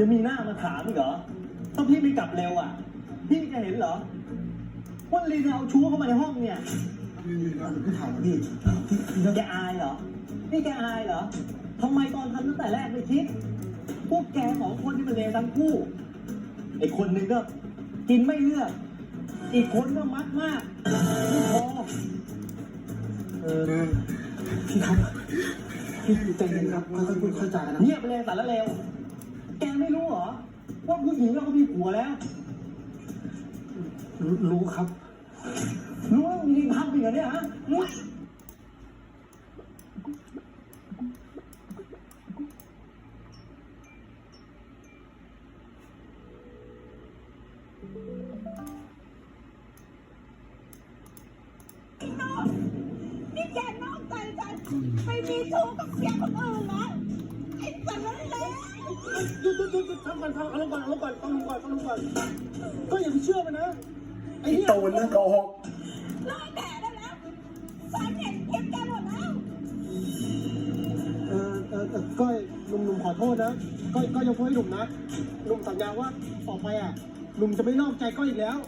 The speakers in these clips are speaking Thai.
ยังมีหน้ามาถามอีกเหรอถ้าพี่ไม่กลับเร็วอะ พี่จะเห็นเหรอว่าลินเอาชู้เข้ามาในห้องเนี่ยพี่ถามพี่พี่พี่แกอายเหรอ นี่แกอายเหรอทำไมตอนทำตั้งแต่แรกไม่คิด พวกแกสองคนที่มันเลวทั้งคู่ ไอ้คนหนึ่งก็กินไม่เลือก อีกคนก็มักมากไม่พอเออพี่ครับพี่ใจเย็นครับค่อยๆพูดค่อยๆจากันนะเงียบไปเลยสารเลว แกไม่รู้เหรอ ว่าผู้หญิงเราก็มีผัวแล้ว รู้รู้ครับ รู้ว่ามีทำอีกเหรอเนี่ยฮะรู้นี่แกนอกใจฉันไปมีชู้กับเสียคนอื่นเหร อไอ้สันนั่นแหละหยุดหยุดหยุดหยุดทำก่อนทำเอาลงก่อนเอาลงก่อนต้องลงก่อนต้องลงก่อนก็อย่าไปเชื่อมันนะไอ้เนี่ยโตนเรื่องโกหกเลิกแก่ได้แล้วฉันเห็นคลิปแกหมดแล้วเออเออเออก้อยหนุ่มหนุ่มขอโทษนะก้อยก้อยยกโทษให้หนุ่มนะหนุ่มสัญญาว่าต่อไปอะหนุ่มจะไม่นอกใจก้อยอีกแล้ว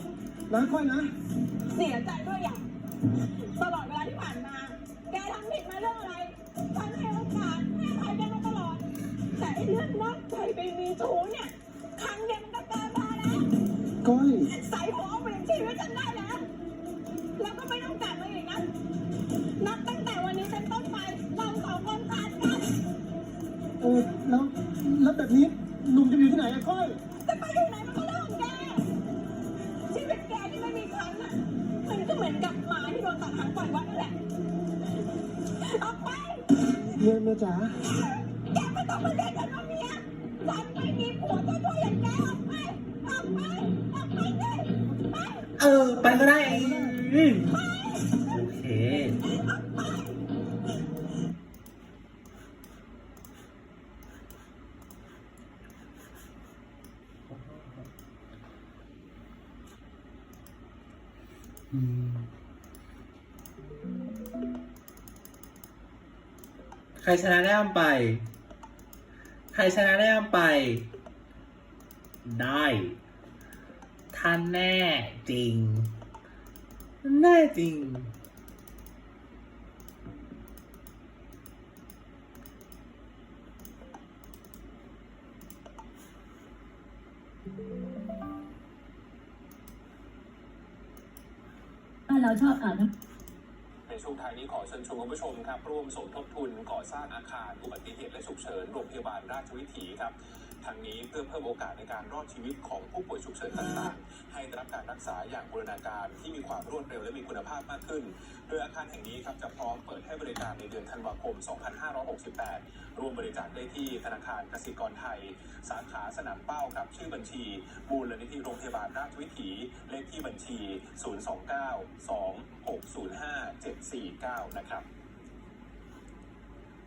นะก้อยนะ เสียใจด้วยอย่าง ก้อยใส่หัวเปลี่ยนชีวิตฉันได้แล้วแล้วก็ไม่ต้องกลับมาอีกนะนับตั้งแต่วันนี้เป็นต้นไปเราสองคนขาดกันเออแล้วแล้วแบบนี้หนุ่มจะอยู่ที่ไหนอะก้อยจะไปอยู่ไหนมันก็เรื่องของแกชีวิตแกที่ไม่มีฉันน่ะมันก็เหมือนกับหมาที่โดนตัดหางปล่อยวัดนั่นแหละออกไปเมียเมียจ๋าแกไม่ต้องมาเรียกฉัน เออ ไปก็ได้อืมโอเคใครชนะได้อ้ำไป ใครชนะได้อ้ำไป ได้ ท่านแน่จริง แน่จริงเราชอบอ่านในช่วงท้ายนี้ขอเชิญชวนคุณผู้ชมครับร่วมสมทบทุนก่อสร้างอาคารอุบัติเหตุและฉุกเฉินโรงพยาบาลราชวิถีครับ ทางนี้เพื่อเพิ่มโอกาสในการรอดชีวิตของผู้ป่วยฉุกเฉินต่างๆ ให้ได้รับการรักษาอย่างบูรณาการที่มีความรวดเร็วและมีคุณภาพมากขึ้น โดยอาคารแห่งนี้ครับจะพร้อมเปิดให้บริการในเดือนธันวาคม 2568รวมบริจาคได้ที่ธนาคารกสิกรไทย สาขาสนามเป้าครับชื่อบัญชีมูลนิธิโรงพยาบาลราชวิถีเลขที่บัญชี 029 2605 749 นะครับ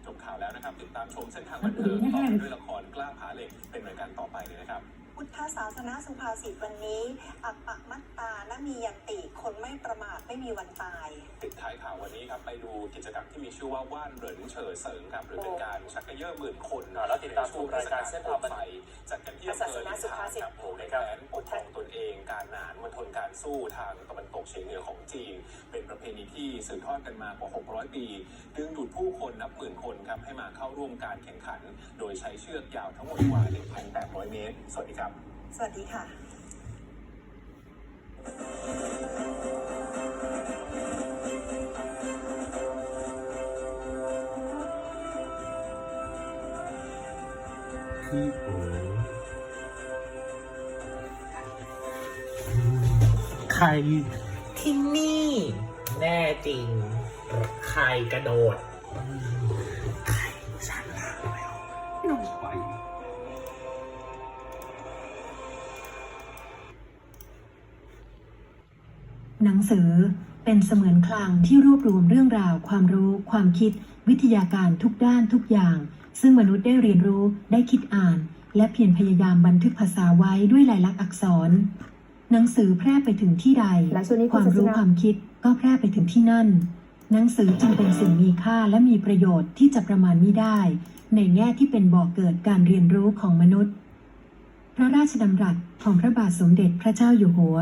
จบข่าวแล้วนะครับ ติดตามชมเส้นทางบันเทิงต่อด้วยละครกล้าผาเหล็กเป็นรายการต่อไปเลยนะครับพุทธศาสนาสุภาษิตวันนี้ อัปปะมัตตานะมียันติคนไม่ประมาทไม่มีวันตาย กิจกรรมที่มีชื่อว่าว่านเหรินเฉอเสริงครับหรือเป็นการชักกระเยอะหมื่นคนแล้วติดตามชมรายการเส้นทางบันไฟเทิงจัดกันที่อำเภอลินชาครับโผล่ในแผนปกครองตนเอง การหนานมณฑลการสู้ทางตะวันตกเฉียงเหนือของจีน เป็นประเพณีที่สืบทอดกันมากว่า 600 ปี ดึงดูดผู้คนนับหมื่นคนครับให้มาเข้าร่วมการแข่งขัน โดยใช้เชือกยาวทั้งหมดกว่า 1,800 เมตร สวัสดีครับ สวัสดีค่ะ พี่โอใครที่นี่ แน่จริง ใครกระโดด ใครสั่นแล้วลงไป หนังสือเป็นเสมือนคลังที่รวบรวมเรื่องราว ความรู้ ความคิด วิทยาการทุกด้านทุกอย่าง ซึ่งมนุษย์ได้เรียนรู้ได้คิดอ่าน และเพียรพยายามบันทึกภาษาไว้ด้วยลายลักษณ์อักษร หนังสือแพร่ไปถึงที่ใด และช่วงนี้ความคุณรู้ศาสินาความคิดก็แพร่ไปถึงที่นั่น หนังสือจึงเป็นสิ่งมีค่าและมีประโยชน์ที่จะประมาณไม่ได้ ในแง่ที่เป็นบ่อกเกิดการเรียนรู้ของมนุษย์ พระราชดำรัสของพระบาทสมเด็จพระเจ้าอยู่หัว